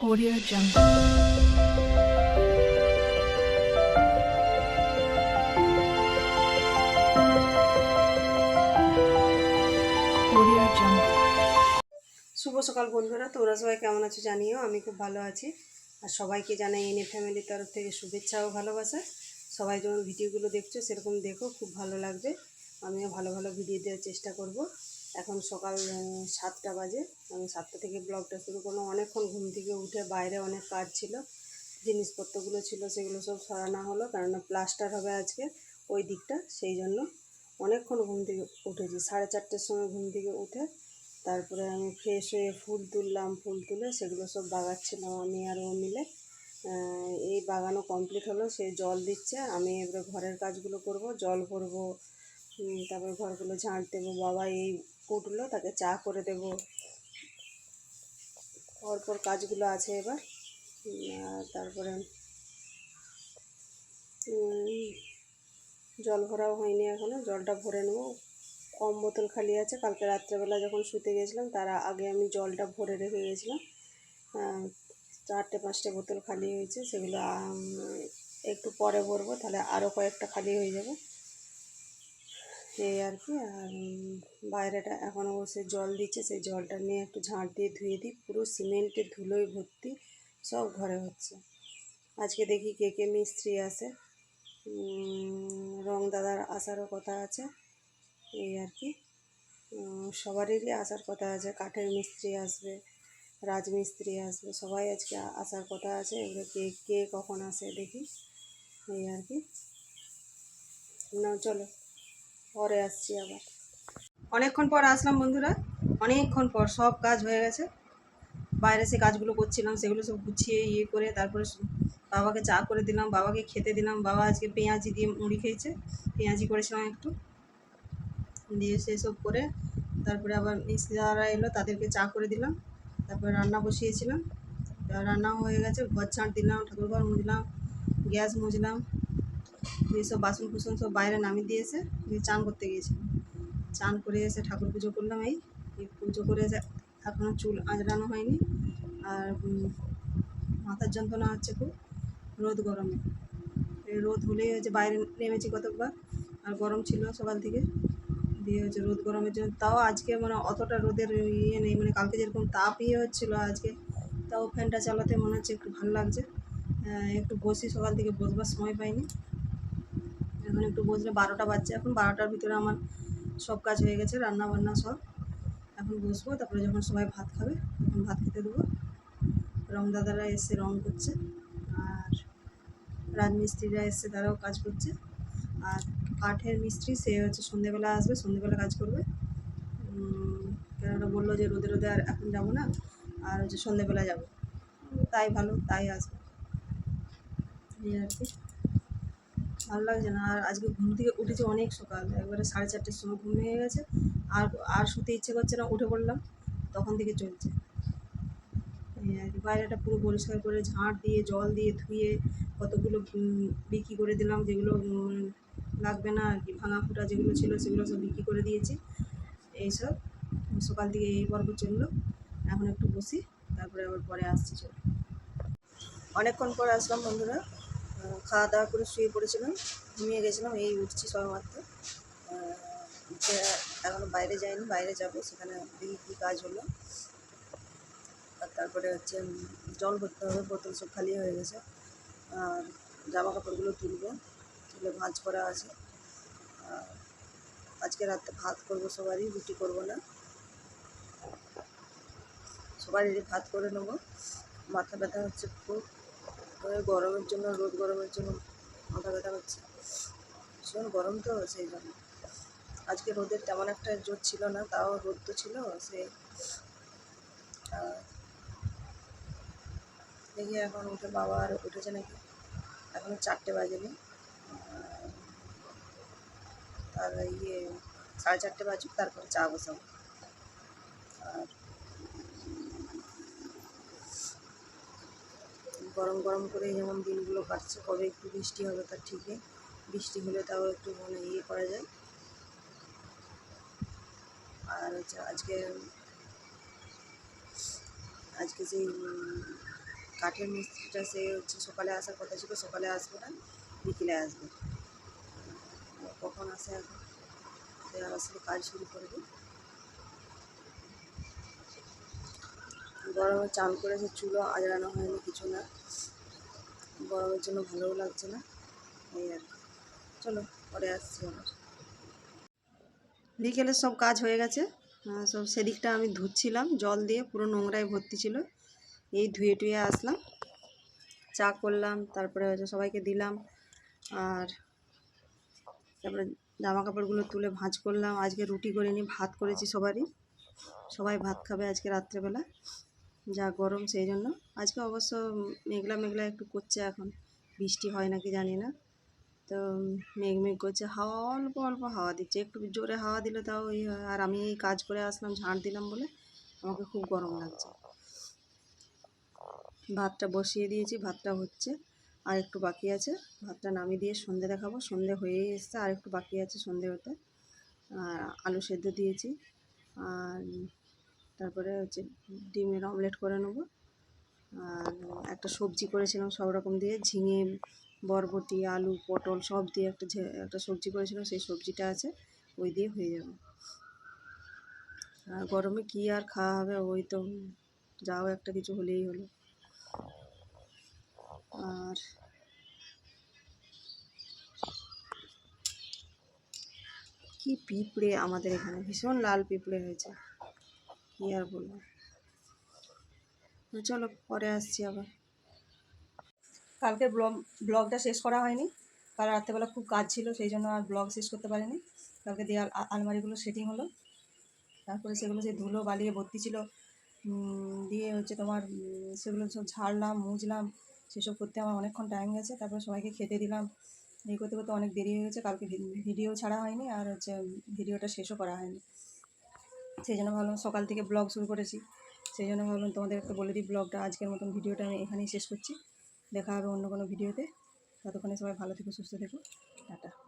Audio Jungle. শুভ সকাল বন্ধুরা, তোমরা সবাই কেমন আছো জানিও, আমি খুব ভালো আছি। আর সবাইকে জানাই এনে ফ্যামিলির তরফ থেকে শুভেচ্ছা ও ভালোবাসা। সবাই যেমন ভিডিওগুলো দেখছ, সেরকম দেখো, খুব ভালো লাগবে। আমিও ভালো ভালো ভিডিও দেওয়ার চেষ্টা করব। এখন সকাল সাতটা বাজে। আমি সাতটা থেকে ব্লগটা শুরু করলাম। অনেকক্ষণ ঘুম থেকে উঠে বাইরে অনেক কাজ ছিল। জিনিসপত্রগুলো ছিল সেগুলো সব সরানো হলো কেননা প্লাস্টার হবে আজকে ওই দিকটা সেই জন্য অনেকক্ষণ ঘুম থেকে উঠেছি। সাড়ে চারটের সময় ঘুম থেকে উঠে তারপরে আমি ফ্রেশ হয়ে ফুল তুললাম ফুল তুলে সেগুলো সব বাগাচ্ছিলাম আমি আর ও মিলে। এই বাগানো কমপ্লিট হলো সে জল দিচ্ছে আমি এবারে ঘরের কাজগুলো করব জল উম, তারপরে ঘরগুলো ঝাঁট দেবো বাবা এই উঠল তাকে চা করে দেবো। পরপর কাজগুলো আছে এবার। তারপরে জল ভরাও হয়নি এখনও জলটা ভরে নেব। কম বোতল খালি আছে, কালকে রাত্রেবেলা যখন শুতে গেছিলাম, তার আগে আমি জলটা ভরে রেখে গেছিলাম। চারটে, পাঁচটা বোতল খালি হয়েছে, সেগুলো একটু পরে ভরবো, তাহলে আরও কয়েকটা খালি হয়ে যাবে। এই আর কি আর বাইরেটা এখন অবশ্যই জল দিচ্ছে সেই জলটা নিয়ে একটু ঝাঁট দিয়ে ধুয়ে দিই পুরো সিমেন্টের ধুলোয় ভর্তি সব ঘরে হচ্ছে। আজকে দেখি কে কে মিস্ত্রি উম, রং দাদার আসারও কথা আছে এই আর কি। সবারই আসার কথা আছে কাঠের মিস্ত্রি আসবে রাজমিস্ত্রি আসবে সবাই আজকে আসার কথা আছে এগুলো কে কে কখন আসে দেখি এই আর কি। না চলো। পরে আসছি আবার। অনেকক্ষণ পর আসলাম বন্ধুরা, অনেকক্ষণ পর সব কাজ হয়ে গেছে। বাইরে সে কাজগুলো করছিলাম, সেগুলো সব গুছিয়ে ইয়ে করে তারপরে বাবাকে চা করে দিলাম, বাবাকে খেতে দিলাম, বাবা আজকে পেঁয়াজি দিয়ে মুড়ি খেয়েছে, পেঁয়াজি করেছিলাম একটু। দিয়ে সেসব করে তারপরে আবার মিস্ত্রি যারা এলো তাদেরকে চা করে দিলাম, তারপরে রান্না বসিয়েছিলাম। রান্নাও হয়ে গেছে, ঘর ঝাঁট দিলাম, ঠাকুর ঘর মুছলাম, গ্যাস মুছলাম দিয়ে সব বাসন কুসন সব বাইরে নামিয়ে দিয়েছে, দিয়ে চান করতে গিয়েছিলাম। চান করে এসে ঠাকুর পুজো করলাম এই পুজো করে এসে এখনও চুল আঁচড়ানো হয়নি। আর মাথার যন্ত্রণা হচ্ছে খুব, রোদ গরমে। রোদ হলেই হচ্ছে বাইরে নেমেছি কতকবার, আর গরম ছিল সকাল থেকে। দিয়ে হচ্ছে রোদ গরমের জন্য, তাও আজকে মানে অতটা রোদের ইয়ে নেই মানে কালকে যেরকম তাপ ইয়ে হচ্ছিল আজকে, তাও ফ্যানটা চালাতে মনে হচ্ছে একটু ভালো লাগছে। একটু বসি সকাল থেকে বসবার সময় পাইনি। এখন একটু বসলে বারোটা বাজছে। এখন বারোটার ভিতরে আমার সব কাজ হয়ে গেছে রান্না বান্না সব। এখন বসবো, তারপরে যখন সবাই ভাত খাবে, তখন ভাত খেতে দেবো। রং দাদারা এসে রং করছে, আর রাজমিস্ত্রিরা এসে তারাও কাজ করছে। আর কাঠের মিস্ত্রি, সে হচ্ছে সন্ধেবেলা আসবে, সন্ধেবেলা কাজ করবে। কেননা বলল যে রোদে রোদে আর এখন যাব না, আর হচ্ছে সন্ধেবেলা যাব। তাই ভালো, তাই আসবে। এই আর কি। ভালো লাগছে না। আর আজকে ঘুম থেকে উঠেছি অনেক সকাল, একবারে সাড়ে চারটের সময় ঘুম ভেঙে গেছে। আর আর শুতে ইচ্ছে করছে না, উঠে পড়লাম, তখন থেকে চলছে। বাইরেটা পুরো পরিষ্কার করে ঝাঁট দিয়ে, জল দিয়ে ধুয়ে, কতগুলো বিক্রি করে দিলাম, যেগুলো লাগবে না আর কি, ভাঙা ফুটা যেগুলো ছিল, সেগুলো সব বিক্রি করে দিয়েছি। এইসব সকাল থেকে এই পর্ব চলল। এখন একটু বসি, তারপরে আবার পরে আসছি চলো। অনেকক্ষণ পর আসলাম বন্ধুরা। খাওয়া দাওয়া করে শুয়ে পড়েছিলাম ঘুমিয়ে গেছিলাম এই উঠছি সবে মাত্র আহ, উঠে এখনও বাইরে যাইনি বাইরে যাব সেখানে দেখি কী কাজ হলো। আর তারপরে হচ্ছে জল ভরতে হবে বোতল সব খালি হয়ে গেছে। আর জামা কাপড়গুলো তুলবো তুলে ভাঁজ করা আছে। আজকে রাতে ভাত করব সবারই রুটি করব না। সবারই ভাত করে নেব। মাথা ব্যথা হচ্ছে খুব। ওই গরমের জন্য, রোদ গরমের জন্য মাথা ব্যথা হচ্ছে ভীষণ গরম তো সেই জন্য। আজকে রোদের তেমন একটা জোর ছিল না, তাও রোদ তো ছিল সে দেখি এখন উঠে বাবা আর উঠেছে নাকি? এখনও চারটে বাজেনি। তার ইয়ে সাড়ে চারটে বাজুক, তারপরে চা বসাবো। গরম গরম করে যেমন দিনগুলো কাটছে কবে একটু বৃষ্টি হবে তার ঠিক নেই বৃষ্টি হলে তাও একটু মানে ইয়ে করা যায়। আর হচ্ছে আজকে আজকে উম, কাঠের মিস্ত্রিটা সে হচ্ছে সকালে আসার কথা ছিল সকালে আসবে না বিকেলে আসবে। কখন আসে এখন? আসলে কাজ শুরু করবে। গরমে চান করেছে চুলো আজরানো হয়নি কিছু না। গরমের জন্য ভালোও লাগছে না। এই আর। চলো, পরে আসছি আবার। বিকেলে সব কাজ হয়ে গেছে। সব সেদিকটা আমি ধুচ্ছিলাম, জল দিয়ে পুরো নোংরায় ভর্তি ছিল। এই ধুয়ে টুয়ে আসলাম। চা করলাম, তারপরে হচ্ছে সবাইকে দিলাম। আর তারপরে জামা কাপড়গুলো তুলে ভাঁজ করলাম। আজকে রুটি করিনি, ভাত করেছি সবারই। সবাই ভাত খাবে আজকে রাত্রেবেলা। যা গরম সেই জন্য আজকে অবশ্য মেঘলা মেঘলা একটু করছে এখন। বৃষ্টি হয় নাকি জানি না। তো মেঘ মেঘ করছে। হাওয়া অল্প অল্প হাওয়া দিচ্ছে। একটু জোরে হাওয়া দিলে তাও ওই। আর আমি এই কাজ করে আসলাম, ঝাঁট দিলাম বলে আমাকে খুব গরম লাগছে। ভাতটা বসিয়ে দিয়েছি, ভাতটা হচ্ছে। আর একটু বাকি আছে। ভাতটা নামিয়ে দিয়ে সন্ধে দেখাবো। সন্ধে হয়েই এসছে, আর একটু বাকি আছে সন্ধে হতে। আর আলু সেদ্ধ দিয়েছি। আর তারপরে হচ্ছে ডিমের অমলেট করে নেব। আর একটা সবজি করেছিলাম সব রকম দিয়ে, ঝিঙে, বরবটি, আলু, পটল সব দিয়ে একটা একটা সবজি করেছিলাম, সেই সবজিটা আছে, ওই দিয়ে হয়ে যাবে। আর গরমে কী আর খাওয়া হবে, ওই তো যাও একটা কিছু হলেই হলো। আর কি পিঁপড়ে আমাদের এখানে, ভীষণ লাল পিঁপড়ে হয়েছে। কি আর বলব? তো চলো, পরে আসছি আবার। কালকে ব্লগ, ব্লগটা শেষ করা হয়নি। কাল রাত্রেবেলা খুব কাজ ছিল, সেই জন্য আর ব্লগ শেষ করতে পারিনি। কালকে আ- আলমারিগুলো সেটিং হলো। তারপরে সেগুলো যে ধুলো বালিয়ে ভর্তি ছিল। দিয়ে হচ্ছে তোমার সেগুলো সব ঝাড়লাম, মুছলাম। সেসব করতে আমার অনেকক্ষণ টাইম গেছে। তারপরে সবাইকে খেতে দিলাম। এই করতে করতে অনেক দেরি হয়ে গেছে। কালকে ভিডিও ছাড়া হয়নি। আর হচ্ছে ভিডিওটা শেষও করা হয়নি। সেই জন্য ভাবলাম সকাল থেকে ব্লগ শুরু করেছি। সেই জন্য ভাবলাম তোমাদের একটা বলে দিই ব্লগটা আজকের মতন ভিডিওটা আমি এখানেই শেষ করছি। দেখা হবে অন্য কোনো ভিডিওতে। ততক্ষণে সবাই ভালো থেকো, সুস্থ থেকো। টাটা।